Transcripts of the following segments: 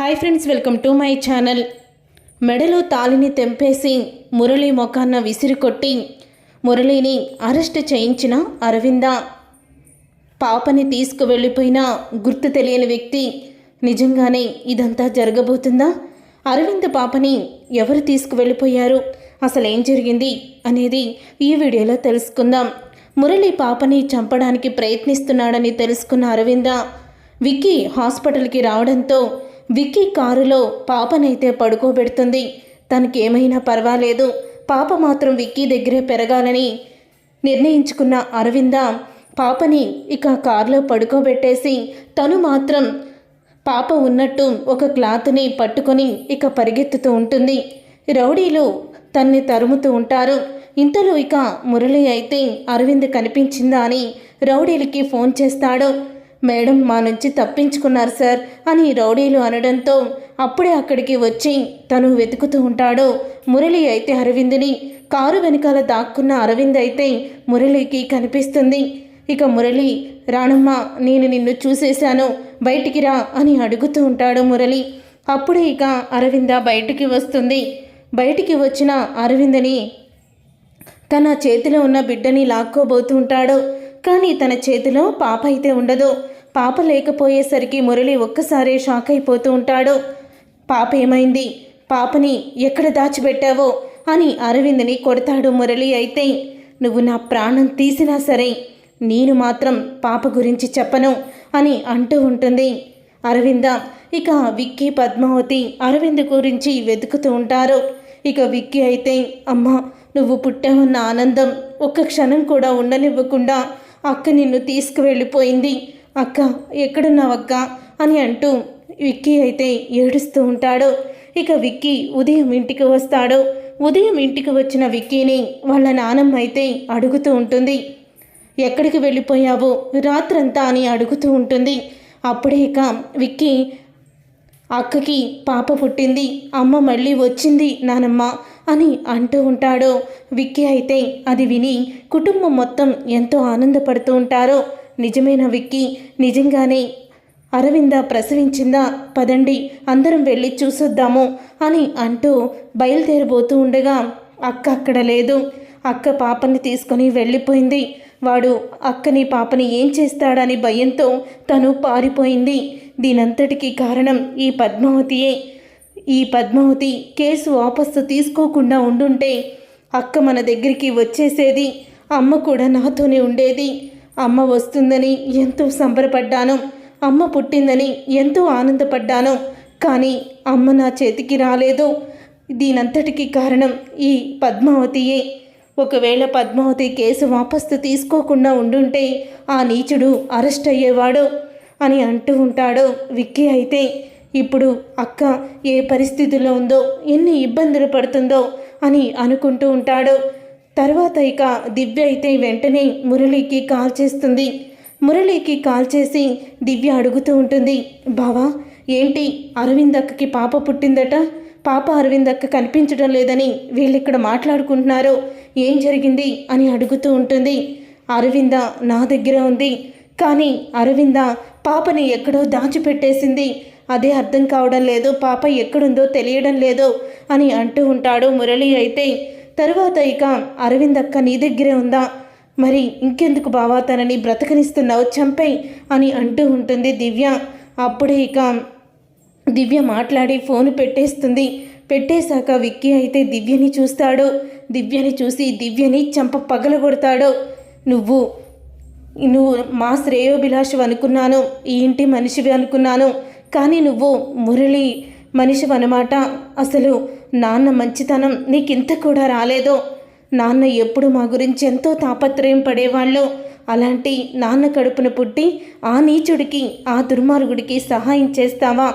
Hi friends welcome to my channel. మెడలో తాలిని తెంపేసి మురళి మొఖాన్న విసిరి కొట్టి మురళిని అరెస్ట్ చేయించిన అరవింద. పాపని తీసుకువెళ్ళిపోయిన గుర్తు తెలియని వ్యక్తి నిజంగానే ఇదంతా జరగబోతుందా? అరవింద్ పాపని ఎవరు తీసుకువెళ్ళిపోయారు? అసలు ఏం జరిగింది అనేది ఈ వీడియోలో తెలుసుకుందాం. మురళి పాపని చంపడానికి ప్రయత్నిస్తున్నాడని తెలుసుకున్న అరవింద విక్కీ హాస్పిటల్కి రావడంతో విక్కీ కారులో పాపనైతే పడుకోబెడుతుంది. తనకి ఏమైనా పర్వాలేదు. పాప మాత్రం విక్కీ దగ్గరే పెరగాలని నిర్ణయించుకున్న అరవింద పాపని ఇక కారులో పడుకోబెట్టేసి తను మాత్రం పాప ఉన్నట్టు ఒక క్లాత్ని పట్టుకొని ఇక పరిగెత్తుతూ ఉంటుంది. రౌడీలు తన్ని తరుముతూ ఉంటారు. ఇంతలో ఇక మురళి అయితే అరవింద్ కనిపించిందా అని రౌడీలకి ఫోన్ చేస్తాడు. మేడం మా నుంచి తప్పించుకున్నారు సార్ అని రౌడీలు అనడంతో అప్పుడే అక్కడికి వచ్చి తను వెతుకుతూ ఉంటాడు. మురళి అయితే అరవింద్ని కారు వెనకాల దాక్కున్న అరవింద్ అయితే మురళికి కనిపిస్తుంది. ఇక మురళి రాణమ్మ నేను నిన్ను చూసేశాను బయటికి రా అని అడుగుతూ ఉంటాడు మురళి. అప్పుడే ఇక అరవింద బయటికి వస్తుంది. బయటికి వచ్చిన అరవిందని తన చేతిలో ఉన్న బిడ్డని లాక్కోబోతూ ఉంటాడు. కానీ తన చేతిలో పాప అయితే ఉండదు. పాప లేకపోయేసరికి మురళి ఒక్కసారే షాక్ అయిపోతూ ఉంటాడు. పాప ఏమైంది? పాపని ఎక్కడ దాచిపెట్టావో? అని అరవింద్ని కొడతాడు మురళి అయితే. నువ్వు నా ప్రాణం తీసినా సరే నేను మాత్రం పాప గురించి చెప్పను అని అంటూ ఉంటుంది. అరవింద ఇక విక్కీ పద్మావతి అరవింద్ గురించి వెతుకుతూ ఉంటారు. ఇక విక్కీ అయితే అమ్మ నువ్వు పుట్టావన్న ఆనందం ఒక్క క్షణం కూడా ఉండనివ్వకుండా అక్క నిన్ను తీసుకువెళ్ళిపోయింది. అక్క ఎక్కడున్నావక్క అని అంటూ విక్కీ అయితే ఏడుస్తూ ఉంటాడు. ఇక విక్కీ ఉదయం ఇంటికి వస్తాడు. ఉదయం ఇంటికి వచ్చిన విక్కీని వాళ్ళ నానమ్మ అయితే అడుగుతూ ఉంటుంది. ఎక్కడికి వెళ్ళిపోయావో? రాత్రంతా అని అడుగుతూ ఉంటుంది. అప్పుడే ఇక విక్కీ అక్కకి పాప పుట్టింది. అమ్మ మళ్ళీ వచ్చింది నానమ్మ. అని అంటూ ఉంటాడు. విక్కీ అయితే అది విని కుటుంబం మొత్తం ఎంతో ఆనందపడుతూ ఉంటారో. నిజమైన విక్కీ? నిజంగానే అరవింద ప్రసవించిందా? పదండి అందరం వెళ్ళి చూసొద్దాము అని అంటూ బయలుదేరబోతూ ఉండగా అక్క అక్కడ లేదు. అక్క పాపని తీసుకొని వెళ్ళిపోయింది. వాడు అక్కని పాపని ఏం చేస్తాడని భయంతో తను పారిపోయింది. దీనంతటికీ కారణం ఈ పద్మావతియే. ఈ పద్మావతి కేసు వాపస్సు తీసుకోకుండా ఉండుంటే అక్క మన దగ్గరికి వచ్చేసేది అమ్మ కూడా నాతోనే ఉండేది. అమ్మ వస్తుందని ఎంతో సంబరపడ్డాను అమ్మ పుట్టిందని ఎంతో ఆనందపడ్డాను కానీ అమ్మ నా చేతికి రాలేదు. దీనంతటికి కారణం ఈ పద్మావతియే. ఒకవేళ పద్మావతి కేసు వాపస్తు తీసుకోకుండా ఉండుంటే ఆ నీచుడు అరెస్ట్ అయ్యేవాడు అని అంటూ ఉంటాడు విక్కీ అయితే. ఇప్పుడు అక్క ఏ పరిస్థితిలో ఉందో ఎన్ని ఇబ్బందులు పడుతుందో అని అనుకుంటూ ఉంటాడు. తర్వాత ఇక దివ్య అయితే వెంటనే మురళికి కాల్ చేస్తుంది. మురళికి కాల్ చేసి దివ్య అడుగుతూ ఉంటుంది బావా ఏంటి? అరవింద్ అక్కకి పాప పుట్టిందట. పాప అరవింద్ అక్క కనిపించడం లేదని వీళ్ళు ఇక్కడ మాట్లాడుకుంటున్నారు. ఏం జరిగింది? అని అడుగుతూ ఉంటుంది. అరవింద నా దగ్గర ఉంది. కానీ అరవింద పాపని ఎక్కడో దాచిపెట్టేసింది. అదే అర్థం కావడం లేదు. పాప ఎక్కడుందో తెలియడం లేదు అని అంటూ ఉంటాడు మురళి అయితే. తరువాత ఇక అరవింద్ అక్క నీ దగ్గరే ఉందా? మరి ఇంకెందుకు బావా తనని బ్రతకనిస్తున్నావు? చంపై అని అంటూ ఉంటుంది దివ్య. అప్పుడే ఇక దివ్య మాట్లాడి ఫోన్ పెట్టేస్తుంది. పెట్టేశాక విక్కీ అయితే దివ్యని చూస్తాడు. దివ్యని చూసి దివ్యని చంప పగలగొడతాడు. నువ్వు నువ్వు మా శ్రేయోభిలాషం అనుకున్నాను. ఈ ఇంటి మనిషివి అనుకున్నాను. కానీ నువ్వు మురళి మనిషి అనమాట అసలు నాన్న మంచితనం నీకింత కూడా రాలేదో. నాన్న ఎప్పుడు మా గురించి ఎంతో తాపత్రయం పడేవాళ్ళు. అలాంటి నాన్న కడుపున పుట్టి ఆ నీచుడికి ఆ దుర్మార్గుడికి సహాయం చేస్తావా?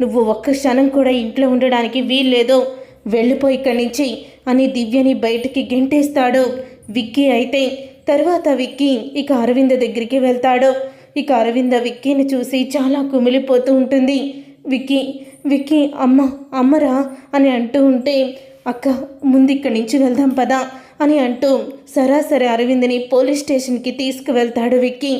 నువ్వు ఒక్క క్షణం కూడా ఇంట్లో ఉండడానికి వీల్లేదో. వెళ్ళిపోయి ఇక్కడి నుంచి అని దివ్యని బయటికి గెంటేస్తాడు. విక్కీ అయితే తర్వాత విక్కీ ఇక అరవింద దగ్గరికి వెళ్తాడు. ఇక అరవింద విక్కీని చూసి చాలా కుమిలిపోతూ ఉంటుంది. విక్కీ విక్కీ అమ్మ అమ్మరా అని అంటూ ఉంటే అక్క ముందు ఇక్కడి నుంచి వెళ్దాం పదా అని అంటూ సరాసరి అరవింద్ని పోలీస్ స్టేషన్కి తీసుకువెళ్తాడు విక్కీ.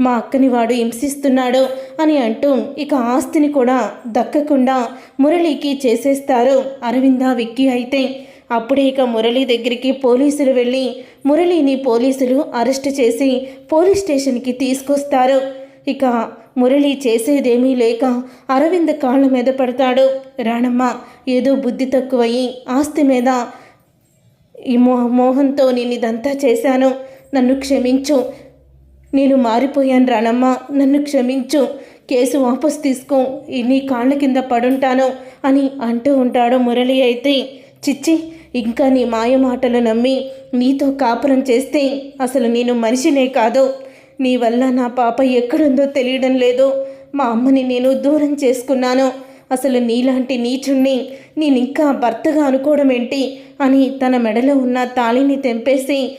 మా అక్కని వాడు హింసిస్తున్నాడు అని అంటూ ఇక ఆస్తిని కూడా దక్కకుండా మురళికి చేసేస్తారు అరవింద విక్కీ అయితే. అప్పుడే ఇక మురళి దగ్గరికి పోలీసులు వెళ్ళి మురళిని పోలీసులు అరెస్ట్ చేసి పోలీస్ స్టేషన్కి తీసుకొస్తారు. ఇక మురళి చేసేదేమీ లేక అరవింద్ కాళ్ళ మీద పడతాడు. రాణమ్మ ఏదో బుద్ధి తక్కువయ్యి ఆస్తి మీద ఈ మో మోహంతో నేను ఇదంతా చేశాను. నన్ను క్షమించు. నేను మారిపోయాను రాణమ్మ. నన్ను క్షమించు. కేసు వాపస్ తీసుకో. ఇన్ని నీ కాళ్ళ కింద పడుంటాను అని అంటూ ఉంటాడు మురళి అయితే. చిచ్చి ఇంకా నీ మాయ మాటలు నమ్మి నీతో కాపురం చేస్తే అసలు నేను మనిషినే కాదు. నీ వల్ల నా పాప ఎక్కడుందో తెలియడం లేదు. మా అమ్మని నేను దూరం చేసుకున్నాను. అసలు నీలాంటి నీచుణ్ణి నేను ఇంకా భర్తగా అనుకోవడం ఏంటి అని తన మెడలో ఉన్న తాళిని తెంపేసి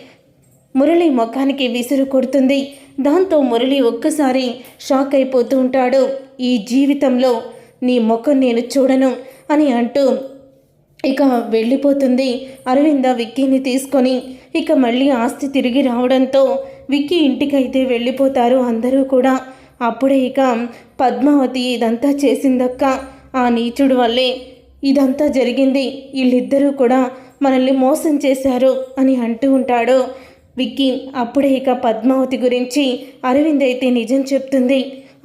మురళి ముఖానికి విసురు కొడుతుంది. దాంతో మురళి ఒక్కసారి షాక్ అయిపోతూ ఉంటాడు. ఈ జీవితంలో నీ ముఖం నేను చూడను అని అంటూ ఇక వెళ్ళిపోతుంది. అరవింద విక్కీని తీసుకొని ఇక మళ్ళీ ఆస్తి తిరిగి రావడంతో విక్కీ ఇంటికైతే వెళ్ళిపోతారు అందరూ కూడా. అప్పుడే ఇక పద్మావతి ఇదంతా చేసిందక్క. ఆ నీచుడు వల్లే ఇదంతా జరిగింది. వీళ్ళిద్దరూ కూడా మనల్ని మోసం చేశారు అని అంటూ ఉంటాడు విక్కీ. అప్పుడే ఇక పద్మావతి గురించి అరవింద్ అయితే నిజం చెప్తుంది.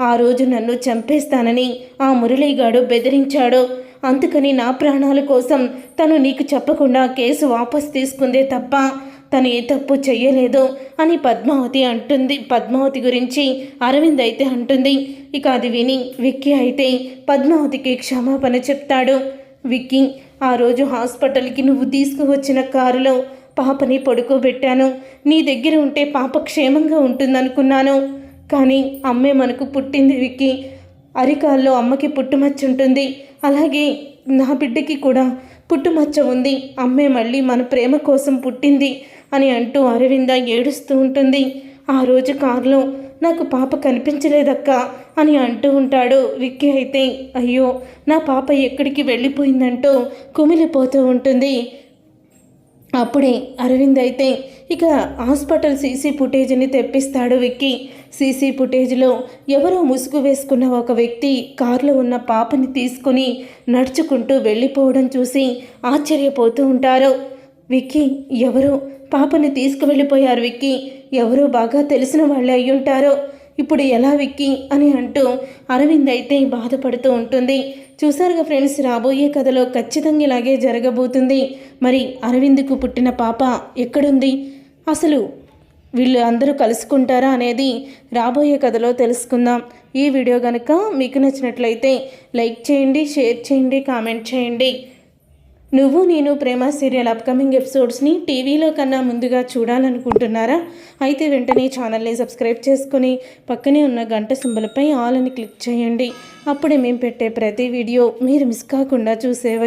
ఆ రోజు నన్ను చంపేస్తానని ఆ మురళీగాడు బెదిరించాడు. అందుకని నా ప్రాణాల కోసం తను నీకు చెప్పకుండా కేసు వాపస్ తీసుకుందే తప్ప తను ఏ తప్పు చెయ్యలేదు అని పద్మావతి అంటుంది. పద్మావతి గురించి అరవింద్ అయితే అంటుంది. ఇక అది విని విక్కీ అయితే పద్మావతికి క్షమాపణ చెప్తాడు. విక్కీ ఆ రోజు హాస్పిటల్కి నువ్వు తీసుకువచ్చిన కారులో పాపని పడుకోబెట్టాను. నీ దగ్గర ఉంటే పాప క్షేమంగా ఉంటుందనుకున్నాను. కానీ అమ్మే మనకు పుట్టింది విక్కీ. అరికాల్లో అమ్మకి పుట్టుమచ్చ ఉంటుంది. అలాగే నా బిడ్డకి కూడా పుట్టుమచ్చ ఉంది. అమ్మే మళ్ళీ మన ప్రేమ కోసం పుట్టింది అని అంటూ అరవింద ఏడుస్తూ ఉంటుంది. ఆ రోజు కారులో నాకు పాప కనిపించలేదక్క అని అంటూ ఉంటాడు విక్కీ అయితే. అయ్యో నా పాప ఎక్కడికి వెళ్ళిపోయిందంటూ కుమిలిపోతూ ఉంటుంది. అప్పుడే అరవింద్ అయితే ఇక హాస్పిటల్ సీసీ ఫుటేజ్ని తెప్పిస్తాడు విక్కీ. సీసీ ఫుటేజ్లో ఎవరో ముసుగు వేసుకున్న ఒక వ్యక్తి కారులో ఉన్న పాపని తీసుకుని నడుచుకుంటూ వెళ్ళిపోవడం చూసి ఆశ్చర్యపోతూ ఉంటారు. విక్కీ ఎవరు? పాపని తీసుకువెళ్ళిపోయారు విక్కీ. ఎవరో బాగా తెలిసిన వాళ్ళే అయ్యుంటారో ఇప్పుడు ఎలా విక్కీ అని అంటూ అరవింద్ అయితే బాధపడుతూ ఉంటుంది. చూసారుగా ఫ్రెండ్స్ రాబోయే కథలో ఖచ్చితంగా ఇలాగే జరగబోతుంది. మరి అరవింద్కు పుట్టిన పాప ఎక్కడుంది? అసలు వీళ్ళు అందరూ కలుసుకుంటారా అనేది రాబోయే కథలో తెలుసుకుందాం. ఈ వీడియో కనుక మీకు నచ్చినట్లయితే లైక్ చేయండి షేర్ చేయండి కామెంట్ చేయండి. నువ్వు నేను ప్రేమ సీరియల్ అప్కమింగ్ ఎపిసోడ్స్ని టీవీలో కన్నా ముందుగా చూడాలనుకుంటున్నారా? అయితే వెంటనే ఛానల్ని సబ్స్క్రైబ్ చేసుకుని పక్కనే ఉన్న గంట సింబలపై ఆల్ అని క్లిక్ చేయండి. అప్పుడే మేము పెట్టే ప్రతి వీడియో మీరు మిస్ కాకుండా చూసేవచ్చు